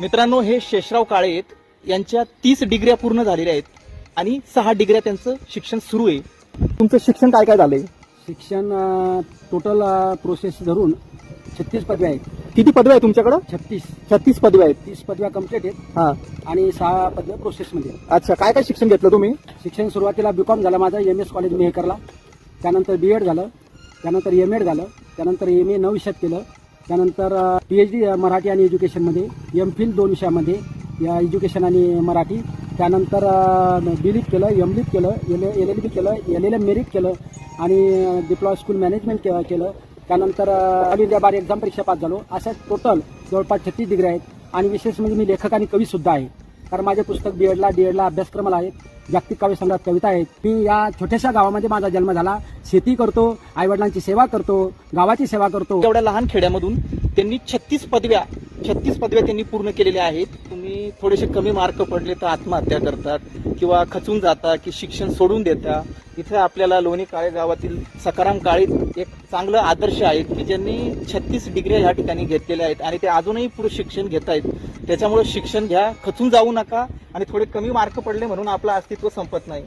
मित्रांनो हे शेषराव काळे आहेत. यांच्या तीस डिग्र्या पूर्ण झालेल्या आहेत आणि सहा डिग्र्या त्यांचं शिक्षण सुरू आहे. तुमचं शिक्षण काय काय झालंय? शिक्षण टोटल प्रोसेस धरून छत्तीस पदव्या आहेत. किती पदव्या आहे तुमच्याकडं? छत्तीस. छत्तीस पदव्या आहेत. तीस पदव्या कंप्लीट आहेत. हा. आणि सहा पदव्या प्रोसेसमध्ये आहेत. अच्छा काय काय शिक्षण घेतलं तुम्ही? शिक्षण सुरुवातीला बी कॉम झालं माझं एम एस कॉलेज मेहकरला. त्यानंतर बी एड झालं. त्यानंतर एम एड झालं. त्यानंतर एम ए विषयात केलं. त्यानंतर पी एच डी मराठी आणि एज्युकेशनमध्ये एम फिल दोन विषयामध्ये या एज्युकेशन आणि मराठी. त्यानंतर बी केलं एम लिप केलं एल एल एल बी केलं एल एल एम मेरिट केलं आणि डिप्लॉय स्कूल मॅनेजमेंट के केलं. त्यानंतर ऑल इंडिया बार एक्झाम परीक्षा पास झालो. अशा टोटल जवळपास छत्तीस डिग्री आहेत. आणि विशेष म्हणजे मी लेखक आणि कवीसुद्धा आहे. कारण माझे पुस्तक बी एडला डी एडला अभ्यासक्रमाला आहेत. जागतिक काव्य संग्रहात कविता आहेत. मी या छोट्याशा गावामध्ये माझा जन्म झाला. शेती करतो आईवडिलांची सेवा करतो गावाची सेवा करतो. एवढ्या लहान खेड्यामधून त्यांनी छत्तीस पदव्या छत्तीस पदव्या त्यांनी पूर्ण केलेल्या आहेत. तुम्ही थोडेसे कमी मार्क पडले तर आत्महत्या करतात किंवा खचून जाता की शिक्षण सोडून देता इथे आपल्याला लोणी काळे गावातील सकाराम काळे एक चांगलं आदर्श आहेत की ज्यांनी छत्तीस डिग्री या ठिकाणी घेतलेल्या आहेत आणि ते अजूनही पुढे शिक्षण घेत आहेत त्याच्यामुळे शिक्षण घ्या. खचून जाऊ नका आणि थोडे कमी मार्क पडले म्हणून आपलं अस्तित्व संपत नाही.